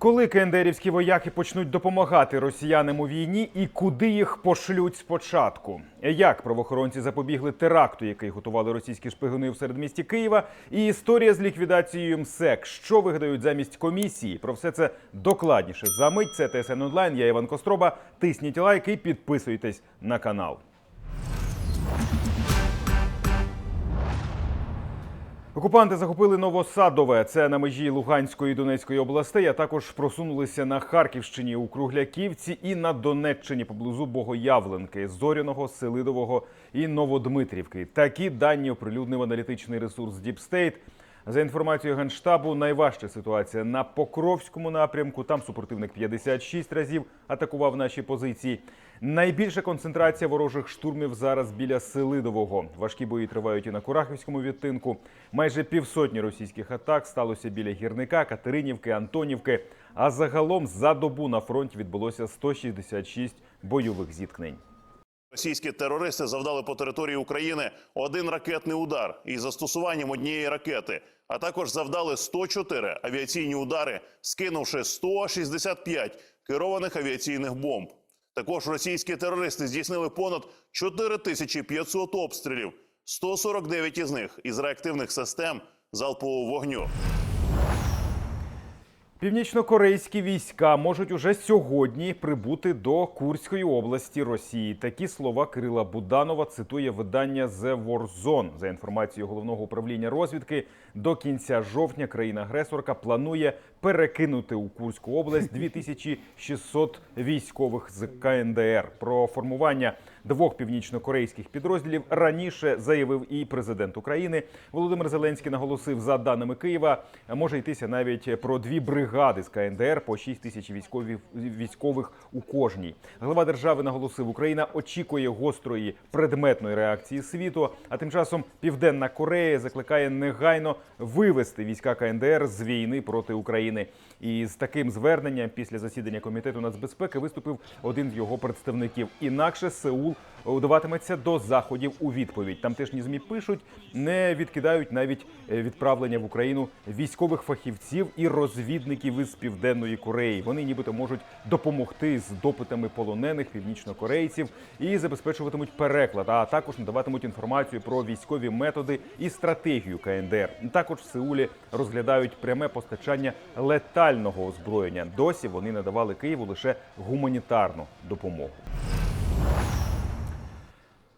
Коли кендерівські вояки почнуть допомагати росіянам у війні і куди їх пошлють спочатку? Як правоохоронці запобігли теракту, який готували російські шпигуни в середмісті Києва? І історія з ліквідацією МСЕК. Що вигадають замість комісії? Про все це докладніше. За мить це ТСН онлайн. Я Іван Костроба. Тисніть лайк і підписуйтесь на канал. Окупанти захопили Новосадове. Це на межі Луганської і Донецької областей. А також просунулися на Харківщині у Кругляківці і на Донеччині поблизу Богоявленки, Зоряного, Селидового і Новодмитрівки. Такі дані оприлюднив аналітичний ресурс State. За інформацією генштабу, найважча ситуація на Покровському напрямку. Там супротивник 56 разів атакував наші позиції. Найбільша концентрація ворожих штурмів зараз біля Селидового. Важкі бої тривають і на Курахівському відтинку. Майже півсотні російських атак сталося біля гірника, Катеринівки, Антонівки. А загалом за добу на фронті відбулося 166 бойових зіткнень. Російські терористи завдали по території України один ракетний удар із застосуванням однієї ракети, а також завдали 104 авіаційні удари, скинувши 165 керованих авіаційних бомб. Також російські терористи здійснили понад 4500 обстрілів, 149 із них із реактивних систем залпового вогню. Північнокорейські війська можуть уже сьогодні прибути до Курської області Росії. Такі слова Кирила Буданова цитує видання The War Zone. За інформацією головного управління розвідки, до кінця жовтня країна-агресорка планує перекинути у Курську область 2600 військових з КНДР. Про формування двох північнокорейських підрозділів раніше заявив і президент України Володимир Зеленський. Наголосив за даними Києва, може йтися навіть про дві бригади з КНДР по 6 тисяч військових військових у кожній. Глава держави наголосив, Україна очікує гострої предметної реакції світу. А тим часом Південна Корея закликає негайно вивести війська КНДР з війни проти України. І з таким зверненням після засідання комітету нацбезпеки виступив один з його представників. Інакше Сеул вдаватиметься до заходів у відповідь. Тамтешні змі пишуть, не відкидають навіть е, відправлення в Україну військових фахівців і розвідників із південної Кореї. Вони нібито можуть допомогти з допитами полонених північнокорейців і забезпечуватимуть переклад, а також надаватимуть інформацію про військові методи і стратегію КНДР. Також в Сеулі розглядають пряме постачання летального озброєння. Досі вони надавали Києву лише гуманітарну допомогу.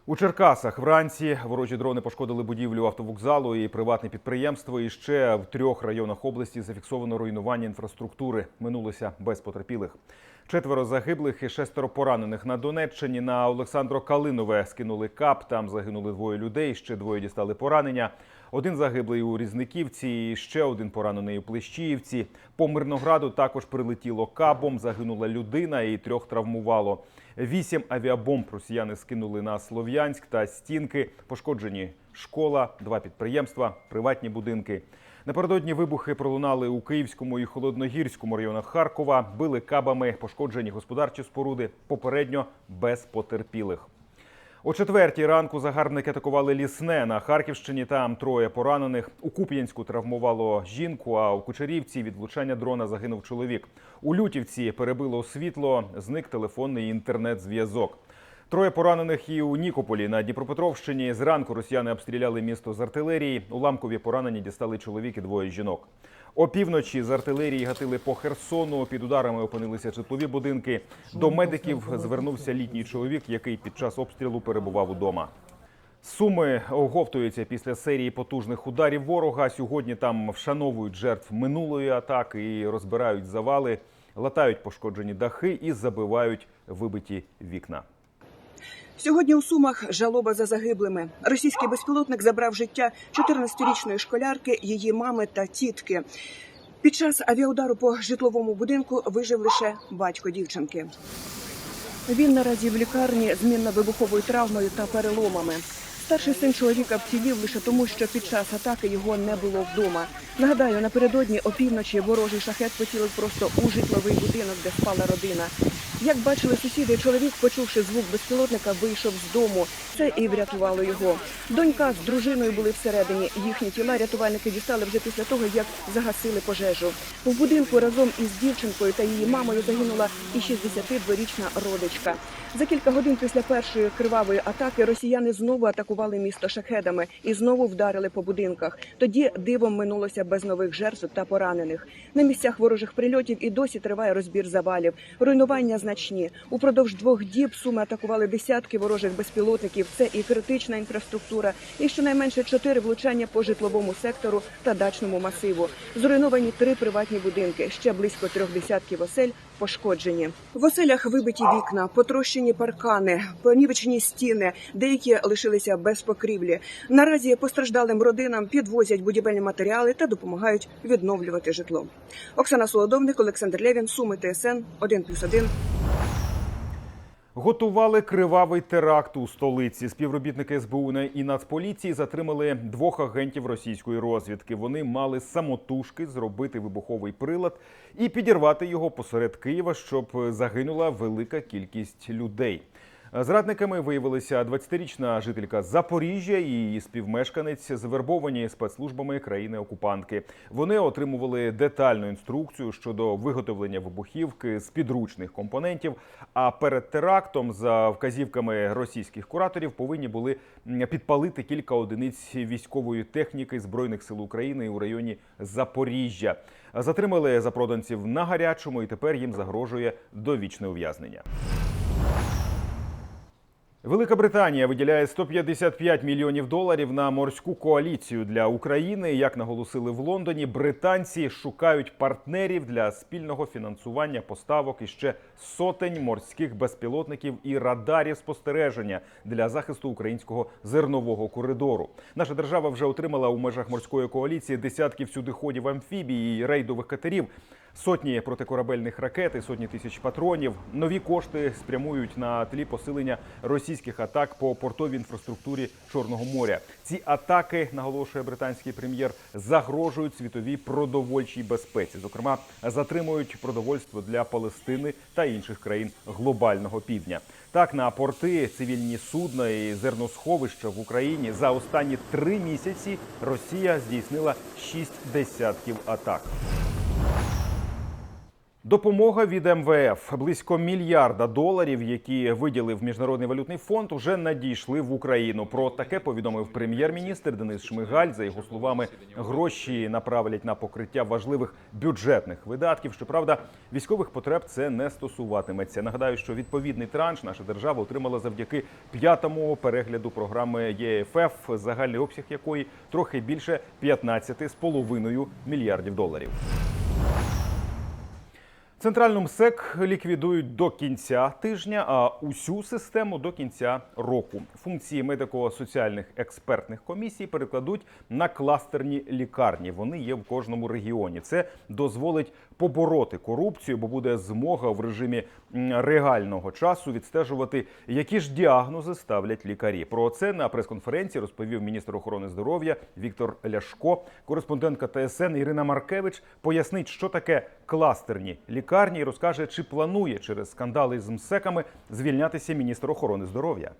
У Черкасах вранці ворожі дрони пошкодили будівлю автовокзалу і приватне підприємство. І ще в трьох районах області зафіксовано руйнування інфраструктури. Минулося без потерпілих. Четверо загиблих і шестеро поранених на Донеччині. На Олександро Калинове скинули кап. Там загинули двоє людей. Ще двоє дістали поранення. Один загиблий у Різниківці, і ще один поранений у Плещіївці. По Мирнограду також прилетіло кабом. Загинула людина і трьох травмувало. Вісім авіабомб росіяни скинули на Слов'янськ та стінки. Пошкоджені школа, два підприємства, приватні будинки. Напередодні вибухи пролунали у Київському і Холодногірському районах Харкова. Били кабами, пошкоджені господарчі споруди. Попередньо без потерпілих. О четвертій ранку загарбники атакували лісне на Харківщині. Там троє поранених. У Куп'янську травмувало жінку. А у Кучерівці від влучання дрона загинув чоловік. У Лютівці перебило світло, зник телефонний інтернет-зв'язок. Троє поранених і у Нікополі на Дніпропетровщині. Зранку росіяни обстріляли місто з артилерії. Уламкові поранені дістали чоловік і двоє жінок. Опівночі з артилерії гатили по Херсону. Під ударами опинилися житлові будинки. До медиків звернувся літній чоловік, який під час обстрілу перебував удома. Суми оговтуються після серії потужних ударів ворога. Сьогодні там вшановують жертв минулої атаки і розбирають завали, латають пошкоджені дахи і забивають вибиті вікна. Сьогодні у Сумах жалоба за загиблими. Російський безпілотник забрав життя 14-річної школярки, її мами та тітки. Під час авіаудару по житловому будинку вижив лише батько дівчинки. Він наразі в лікарні з мінно-вибуховою травмою та переломами. Старший син чоловіка вцілів лише тому, що під час атаки його не було вдома. Нагадаю, напередодні опівночі ворожий шахет поцілив просто у житловий будинок, де спала родина. Як бачили сусіди, чоловік, почувши звук безпілотника, вийшов з дому. Це і врятувало його. Донька з дружиною були всередині. Їхні тіла рятувальники дістали вже після того, як загасили пожежу. В будинку разом із дівчинкою та її мамою загинула і 62-річна родичка. За кілька годин після першої кривавої атаки росіяни знову атакували місто шахедами і знову вдарили по будинках. Тоді дивом минулося без нових жертв та поранених. На місцях ворожих прильотів і досі триває розбір завалів. Руйнування значні. Упродовж двох діб суми атакували десятки ворожих безпілотників. Це і критична інфраструктура, і щонайменше чотири влучання по житловому сектору та дачному масиву. Зруйновані три приватні будинки. Ще близько трьох десятків осель пошкоджені. В оселях вибиті вікна, потрощені паркани, понівечені стіни. Деякі лишилися без покрівлі. Наразі постраждалим родинам підвозять будівельні матеріали та допомагають відновлювати житло. Оксана Солодовник, Олександр Левін, Суми ТСН 1+,1. Готували кривавий теракт у столиці. Співробітники СБУ і Нацполіції затримали двох агентів російської розвідки. Вони мали самотужки зробити вибуховий прилад і підірвати його посеред Києва, щоб загинула велика кількість людей. Зрадниками виявилися 20-річна жителька Запоріжжя і її співмешканець, завербовані спецслужбами країни-окупантки. Вони отримували детальну інструкцію щодо виготовлення вибухівки з підручних компонентів. А перед терактом, за вказівками російських кураторів, повинні були підпалити кілька одиниць військової техніки збройних сил України у районі Запоріжжя. Затримали запроданців на гарячому, і тепер їм загрожує довічне ув'язнення. Велика Британія виділяє 155 мільйонів доларів на морську коаліцію для України. Як наголосили в Лондоні, британці шукають партнерів для спільного фінансування поставок і ще сотень морських безпілотників і радарів спостереження для захисту українського зернового коридору. Наша держава вже отримала у межах морської коаліції десятки всюдиходів амфібій і рейдових катерів. Сотні протикорабельних ракет і сотні тисяч патронів. Нові кошти спрямують на тлі посилення російських атак по портовій інфраструктурі Чорного моря. Ці атаки, наголошує британський прем'єр, загрожують світовій продовольчій безпеці. Зокрема, затримують продовольство для Палестини та інших країн глобального півдня. Так, на порти, цивільні судна і зерносховища в Україні за останні три місяці Росія здійснила шість десятків атак. Допомога від МВФ близько мільярда доларів, які виділив міжнародний валютний фонд, уже надійшли в Україну. Про таке повідомив прем'єр-міністр Денис Шмигаль. За його словами, гроші направлять на покриття важливих бюджетних видатків. Щоправда, військових потреб це не стосуватиметься. Нагадаю, що відповідний транш наша держава отримала завдяки п'ятому перегляду програми ЄФФ, загальний обсяг якої трохи більше 15,5 мільярдів доларів. Центральну МСЕК ліквідують до кінця тижня, а усю систему до кінця року. Функції медико-соціальних експертних комісій перекладуть на кластерні лікарні. Вони є в кожному регіоні. Це дозволить побороти корупцію, бо буде змога в режимі реального часу відстежувати, які ж діагнози ставлять лікарі. Про це на прес-конференції розповів міністр охорони здоров'я Віктор Ляшко. Кореспондентка ТСН Ірина Маркевич пояснить, що таке кластерні лікарні, і розкаже, чи планує через скандали з МСЕКами звільнятися міністр охорони здоров'я.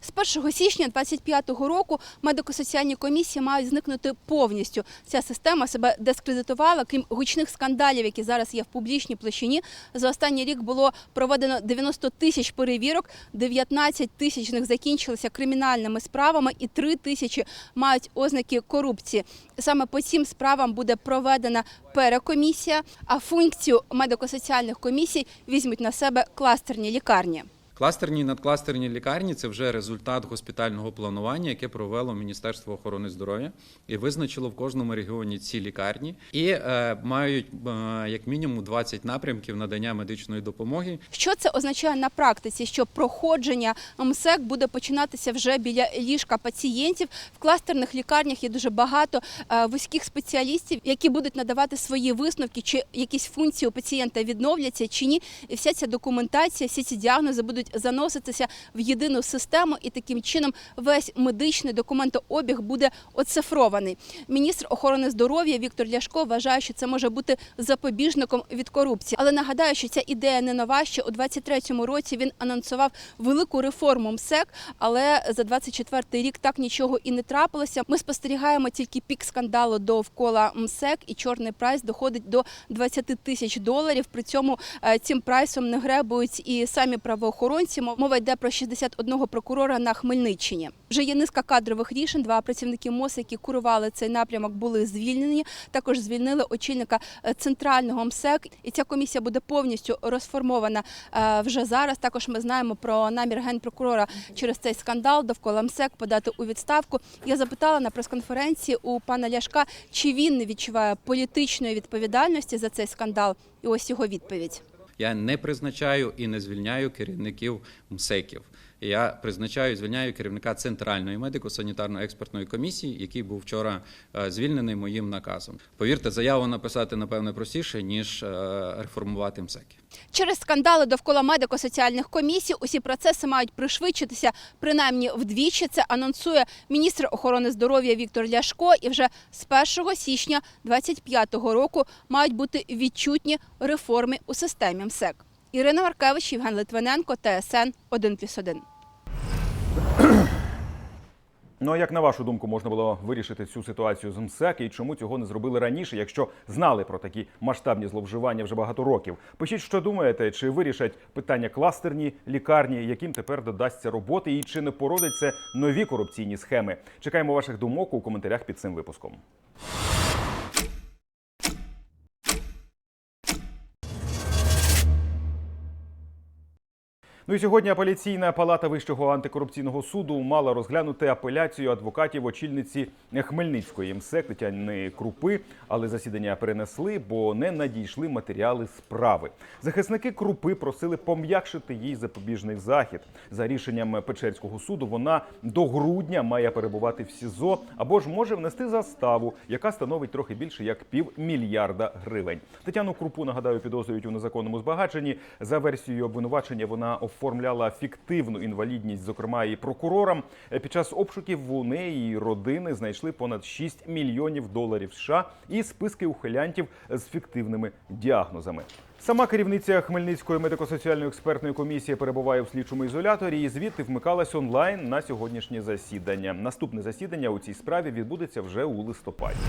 З 1 січня 2025 року медико-соціальні комісії мають зникнути повністю. Ця система себе дискредитувала. Крім гучних скандалів, які зараз є в публічній площині. За останній рік було проведено 90 тисяч перевірок, 19 тисяч з них закінчилися кримінальними справами, і 3 тисячі мають ознаки корупції. Саме по цим справам буде проведена перекомісія, а функцію медико-соціальних комісій візьмуть на себе кластерні лікарні. Кластерні і надкластерні лікарні це вже результат госпітального планування, яке провело Міністерство охорони здоров'я і визначило в кожному регіоні ці лікарні, і е, мають е, як мінімум 20 напрямків надання медичної допомоги. Що це означає на практиці? Що проходження МСЕК буде починатися вже біля ліжка пацієнтів. В кластерних лікарнях є дуже багато е, вузьких спеціалістів, які будуть надавати свої висновки, чи якісь функції у пацієнта відновляться чи ні. І вся ця документація, всі ці діагнози будуть будуть заноситися в єдину систему, і таким чином весь медичний документообіг буде оцифрований. Міністр охорони здоров'я Віктор Ляшко вважає, що це може бути запобіжником від корупції. Але нагадаю, що ця ідея не нова. Ще у 23-му році він анонсував велику реформу МСЕК, але за 24-й рік так нічого і не трапилося. Ми спостерігаємо тільки пік скандалу довкола МСЕК, і чорний прайс доходить до 20 тисяч доларів. При цьому е, цим прайсом не гребують і самі правоохоронці. Мова йде про 61 прокурора на Хмельниччині. Вже є низка кадрових рішень. Два працівники МОЗ, які курували цей напрямок, були звільнені. Також звільнили очільника е, центрального МСЕК. І ця комісія буде повністю розформована е, вже зараз. Також ми знаємо про намір генпрокурора через цей скандал довкола МСЕК подати у відставку. Я запитала на прес-конференції у пана Ляшка, чи він не відчуває політичної відповідальності за цей скандал. І ось його відповідь. Я не призначаю і не звільняю керівників МСЕКів. Я призначаю і звільняю керівника центральної медико-санітарно-експертної комісії, який був вчора е, звільнений моїм наказом. Повірте, заяву написати напевне простіше ніж е, реформувати МСЕКи. Через скандали довкола медико-соціальних комісій усі процеси мають пришвидшитися принаймні вдвічі. Це анонсує міністр охорони здоров'я Віктор Ляшко. І вже з 1 січня 2025 року мають бути відчутні реформи у системі МСЕК. Ірина Маркевич, Євген Литвиненко, ТСН 1+,1. Ну а як на вашу думку можна було вирішити цю ситуацію з МСЕК і чому цього не зробили раніше, якщо знали про такі масштабні зловживання вже багато років? Пишіть, що думаєте, чи вирішать питання кластерні лікарні, яким тепер додасться роботи, і чи не породить це нові корупційні схеми? Чекаємо ваших думок у коментарях під цим випуском. Ну і сьогодні апеляційна палата Вищого антикорупційного суду мала розглянути апеляцію адвокатів очільниці Хмельницької МСЕК Тетяни Крупи, але засідання перенесли, бо не надійшли матеріали справи. Захисники Крупи просили пом'якшити їй запобіжний захід. За рішенням Печерського суду вона до грудня має перебувати в СІЗО або ж може внести заставу, яка становить трохи більше як півмільярда гривень. Тетяну Крупу нагадаю підозрюють у незаконному збагаченні. За версією обвинувачення вона оформляла фіктивну інвалідність, зокрема і прокурорам. Е, Під час обшуків у неї родини знайшли понад 6 мільйонів доларів США і списки ухилянтів з фіктивними діагнозами. Сама керівниця Хмельницької медико-соціальної експертної комісії перебуває у слідчому ізоляторі і звідти вмикалась онлайн на сьогоднішнє засідання. Наступне засідання у цій справі відбудеться вже у листопаді.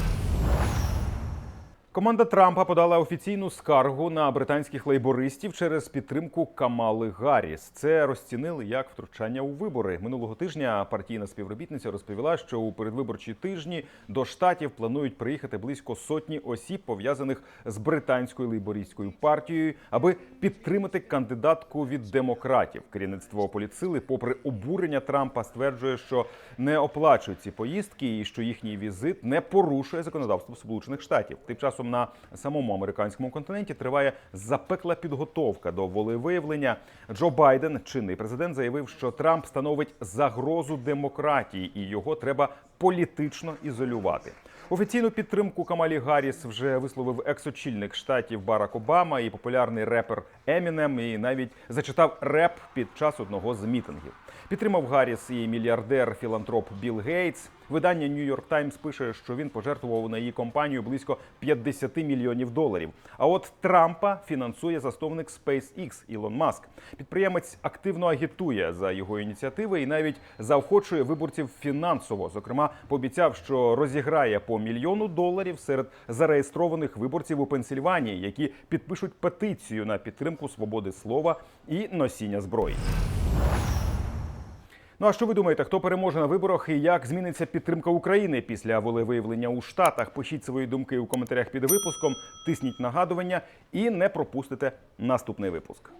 Команда Трампа подала офіційну скаргу на британських лейбористів через підтримку Камали Гарріс. Це розцінили як втручання у вибори. Минулого тижня партійна співробітниця розповіла, що у передвиборчі тижні до штатів планують приїхати близько сотні осіб, пов'язаних з британською лейбористською партією, аби підтримати кандидатку від демократів. Керівництво політсили, попри обурення Трампа, стверджує, що не оплачують ці поїздки і що їхній візит не порушує законодавство Сполучених Штатів. Тим часом на самому американському континенті триває запекла підготовка до волевиявлення. Джо Байден, чинний президент, заявив, що Трамп становить загрозу демократії, і його треба політично ізолювати. Офіційну підтримку Камалі Гарріс вже висловив екс-очільник штатів Барак Обама і популярний репер Емінем, і навіть зачитав реп під час одного з мітингів. Підтримав Гарріс і мільярдер філантроп Білл Гейтс. Видання New York Times пише, що він пожертвував на її компанію близько 50 мільйонів доларів. А от Трампа фінансує засновник SpaceX Ілон Маск. Підприємець активно агітує за його ініціативи і навіть заохочує виборців фінансово. Зокрема, пообіцяв, що розіграє по мільйону доларів серед зареєстрованих виборців у Пенсільванії, які підпишуть петицію на підтримку свободи слова і носіння зброї. Ну а що ви думаєте, хто переможе на виборах і як зміниться підтримка України після волевиявлення у Штатах? Пишіть свої думки у коментарях під випуском, тисніть нагадування і не пропустите наступний випуск.